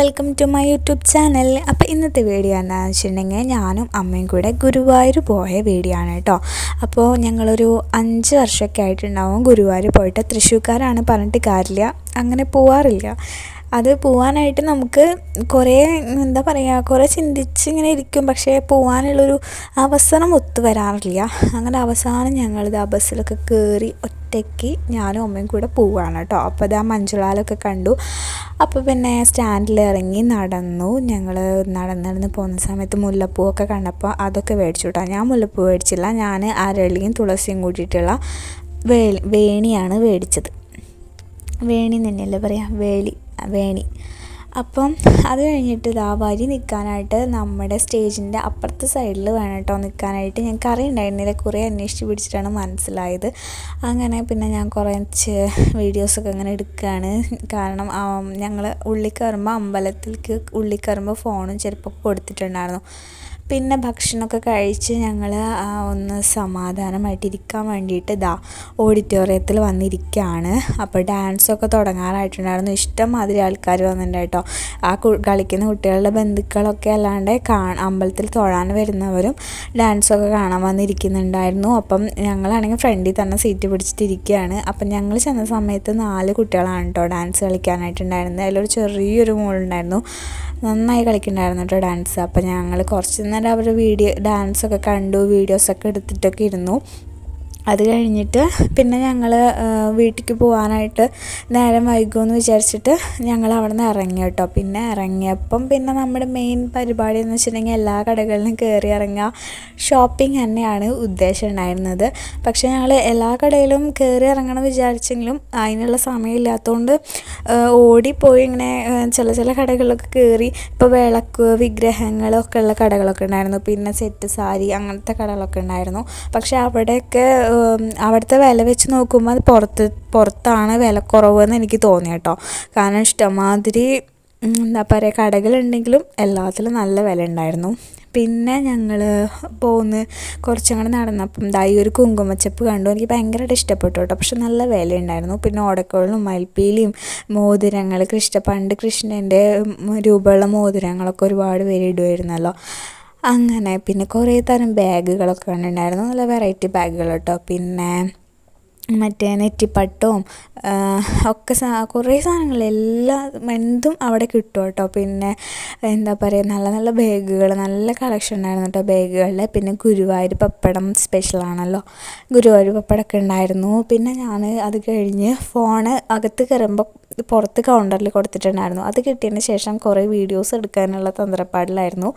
Welcome to my YouTube channel അപ്പോൾ ഇന്നത്തെ video എന്താണെന്ന് വെച്ചിട്ടുണ്ടെങ്കിൽ ഞാനും അമ്മയും കൂടെ ഗുരുവായൂർ പോയ വീഡിയോ ആണ് കേട്ടോ. അപ്പോൾ ഞങ്ങളൊരു അഞ്ച് വർഷമൊക്കെ ആയിട്ടുണ്ടാവും ഗുരുവായൂർ പോയിട്ട്. തൃശ്ശൂർക്കാരാണ് പറഞ്ഞിട്ട് കാര്യമില്ല. അങ്ങനെ പോവാറില്ല. അത് പോവാനായിട്ട് നമുക്ക് കുറേ എന്താ പറയുക കുറേ ചിന്തിച്ച് ഇങ്ങനെ ഇരിക്കും. പക്ഷേ പോവാനുള്ളൊരു അവസരം ഒത്തു വരാറില്ല. അങ്ങനെ അവസാനം ഞങ്ങളിത് ആ ബസ്സിലൊക്കെ കയറി ഒറ്റയ്ക്ക് ഞാനും അമ്മയും കൂടെ പോവുകയാണ് കേട്ടോ. അപ്പോൾ അത് ആ മഞ്ജുളാലൊക്കെ കണ്ടു. അപ്പോൾ പിന്നെ സ്റ്റാൻഡിൽ ഇറങ്ങി നടന്നു. ഞങ്ങൾ നടന്ന് നടന്ന് പോകുന്ന സമയത്ത് മുല്ലപ്പൂവൊക്കെ കണ്ടപ്പോൾ അതൊക്കെ മേടിച്ചു കേട്ടോ ഞാൻ മുല്ലപ്പൂ മേടിച്ചില്ല. ഞാൻ അരളിയും തുളസിയും കൂട്ടിയിട്ടുള്ള വേ വേണിയാണ് മേടിച്ചത്. വേണി തന്നെയല്ലേ പറയാം? വേളി വേണി. അപ്പം അത് കഴിഞ്ഞിട്ട് ഇതാ വരി നിൽക്കാനായിട്ട് നമ്മുടെ സ്റ്റേജിന്റെ അപ്പുറത്തെ സൈഡിൽ വേണം കേട്ടോ നിൽക്കാനായിട്ട്. ഞങ്ങൾക്ക് അറിയണ്ടായിരുന്നില്ല കുറേ അന്വേഷിച്ച് പിടിച്ചിട്ടാണ് മനസ്സിലായത്. അങ്ങനെ പിന്നെ ഞാൻ കുറച്ച് വീഡിയോസൊക്കെ അങ്ങനെ എടുക്കുകയാണ്. കാരണം ഞങ്ങൾ ഉള്ളിൽ കയറുമ്പോൾ അമ്പലത്തിലേക്ക് ഉള്ളിൽ കയറുമ്പോൾ ഫോണും ചെരുപ്പൊക്കെ കൊടുത്തിട്ടുണ്ടായിരുന്നു. പിന്നെ ഭക്ഷണമൊക്കെ കഴിച്ച് ഞങ്ങൾ ഒന്ന് സമാധാനമായിട്ടിരിക്കാൻ വേണ്ടിയിട്ട് ഇതാ ഓഡിറ്റോറിയത്തിൽ വന്നിരിക്കുകയാണ് അപ്പോൾ ഡാൻസൊക്കെ തുടങ്ങാനായിട്ടുണ്ടായിരുന്നു ഇഷ്ടംമാതിരി ആൾക്കാർ വന്നിട്ടുണ്ട് കേട്ടോ. ആ കളിക്കുന്ന കുട്ടികളുടെ ബന്ധുക്കളൊക്കെ അല്ലാണ്ട് കാ അമ്പലത്തിൽ തൊഴാൻ വരുന്നവരും ഡാൻസൊക്കെ കാണാൻ വന്നിരിക്കുന്നുണ്ടായിരുന്നു. അപ്പം ഞങ്ങളാണെങ്കിൽ ഫ്രണ്ടിൽ തന്നെ സീറ്റ് പിടിച്ചിട്ടിരിക്കുകയാണ്. അപ്പം ഞങ്ങൾ ചെന്ന സമയത്ത് നാല് കുട്ടികളാണ് കേട്ടോ ഡാൻസ് കളിക്കാനായിട്ടുണ്ടായിരുന്നത്. അതിലൊരു ചെറിയൊരു മോളുണ്ടായിരുന്നു. നന്നായി കളിക്കുന്നുണ്ടായിരുന്നു കേട്ടോ ഡാൻസ്. അപ്പം ഞങ്ങൾ കുറച്ച് അവരുടെ വീഡിയോ ഡാൻസൊക്കെ കണ്ടു വീഡിയോസൊക്കെ എടുത്തിട്ടൊക്കെ ഇരുന്നു. അത് കഴിഞ്ഞിട്ട് പിന്നെ ഞങ്ങൾ വീട്ടിലേക്ക് പോകാനായിട്ട് നേരം വൈകുമെന്ന് വിചാരിച്ചിട്ട് ഞങ്ങൾ അവിടെ നിന്ന് ഇറങ്ങി കേട്ടോ. പിന്നെ ഇറങ്ങിയപ്പം പിന്നെ നമ്മുടെ മെയിൻ പരിപാടി എന്ന് വെച്ചിട്ടുണ്ടെങ്കിൽ എല്ലാ കടകളിലും കയറി ഇറങ്ങുക ഷോപ്പിംഗ് തന്നെയാണ് ഉദ്ദേശം ഉണ്ടായിരുന്നത്. പക്ഷേ ഞങ്ങൾ എല്ലാ കടയിലും കയറി ഇറങ്ങണം വിചാരിച്ചെങ്കിലും അതിനുള്ള സമയമില്ലാത്തതുകൊണ്ട് ഓടിപ്പോയി ഇങ്ങനെ ചില ചില കടകളിലൊക്കെ കയറി ഇപ്പോൾ വിളക്ക് വിഗ്രഹങ്ങളൊക്കെ ഉള്ള കടകളൊക്കെ ഉണ്ടായിരുന്നു. പിന്നെ സെറ്റ് സാരി അങ്ങനത്തെ കടകളൊക്കെ ഉണ്ടായിരുന്നു. പക്ഷേ അവിടെയൊക്കെ അവിടുത്തെ വില വെച്ച് നോക്കുമ്പോൾ അത് പുറത്ത് പുറത്താണ് വില കുറവെന്ന് എനിക്ക് തോന്നി കേട്ടോ കാരണം ഇഷ്ടമാതിരി എന്താ പറയുക കടകളുണ്ടെങ്കിലും എല്ലാത്തിലും നല്ല വില ഉണ്ടായിരുന്നു. പിന്നെ ഞങ്ങൾ പോന്ന് കുറച്ചങ്ങോട്ട് നടന്നപ്പം ദാ ഈ ഒരു കുങ്കുമച്ചപ്പ് കണ്ടു. എനിക്ക് ഭയങ്കരമായിട്ട് ഇഷ്ടപ്പെട്ടു കേട്ടോ പക്ഷെ നല്ല വില ഉണ്ടായിരുന്നു. പിന്നെ ഓടക്കോളിലും മൽപ്പീലിയും മോതിരങ്ങൾ കൃഷ്ണ പണ്ട് കൃഷ്ണന്റെ രൂപമുള്ള മോതിരങ്ങളൊക്കെ ഒരുപാട് പേര് ഇടുമായിരുന്നല്ലോ അങ്ങനെ പിന്നെ കുറേ തരം ബാഗുകളൊക്കെ കണ്ടിട്ടുണ്ടായിരുന്നു നല്ല വെറൈറ്റി ബാഗുകൾ കേട്ടോ. പിന്നെ മറ്റേ നെറ്റിപ്പട്ടവും ഒക്കെ സാ കുറേ സാധനങ്ങൾ എല്ലാ എന്തും അവിടെ കിട്ടും കേട്ടോ. പിന്നെ എന്താ പറയുക നല്ല നല്ല ബാഗുകൾ നല്ല കളക്ഷൻ ഉണ്ടായിരുന്നു കേട്ടോ ബാഗുകളിൽ. പിന്നെ ഗുരുവായൂർ പപ്പടം സ്പെഷ്യലാണല്ലോ ഗുരുവായൂർ പപ്പടമൊക്കെ ഉണ്ടായിരുന്നു. പിന്നെ ഞാൻ അത് കഴിഞ്ഞ് ഫോണ് അകത്ത് കയറുമ്പോൾ പുറത്ത് കൗണ്ടറിൽ കൊടുത്തിട്ടുണ്ടായിരുന്നു. അത് കിട്ടിയതിന് ശേഷം കുറേ വീഡിയോസ് എടുക്കാനുള്ള തന്ത്രപ്പാടിലായിരുന്നു.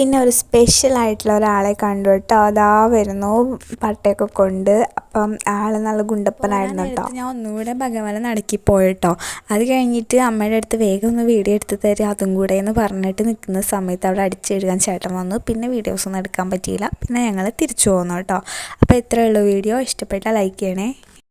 പിന്നെ ഒരു സ്പെഷ്യൽ ആയിട്ടുള്ള ഒരാളെ കണ്ടു കേട്ടോ. അതാ വരുന്നു പട്ടയൊക്കെ കൊണ്ട്. അപ്പം ആൾ നല്ല ഗുണ്ടപ്പനായിരുന്നു കേട്ടോ. ഞാൻ ഒന്നുകൂടെ ഭഗവാനെ നടക്കി പോയിട്ടോ അത് കഴിഞ്ഞിട്ട് അമ്മയുടെ അടുത്ത് വേഗം ഒന്ന് വീഡിയോ എടുത്ത് തരും. അതും കൂടെ എന്ന് പറഞ്ഞിട്ട് നിൽക്കുന്ന സമയത്ത് അവിടെ അടിച്ചെഴുകാൻ ചേട്ടൻ വന്നു. പിന്നെ വീഡിയോസ് ഒന്നും എടുക്കാൻ പറ്റിയില്ല. പിന്നെ ഞങ്ങൾ തിരിച്ചു പോന്നു കേട്ടോ. അപ്പോൾ ഇത്രയുള്ള വീഡിയോ ഇഷ്ടപ്പെട്ടാൽ ലൈക്ക് ചെയ്യണേ.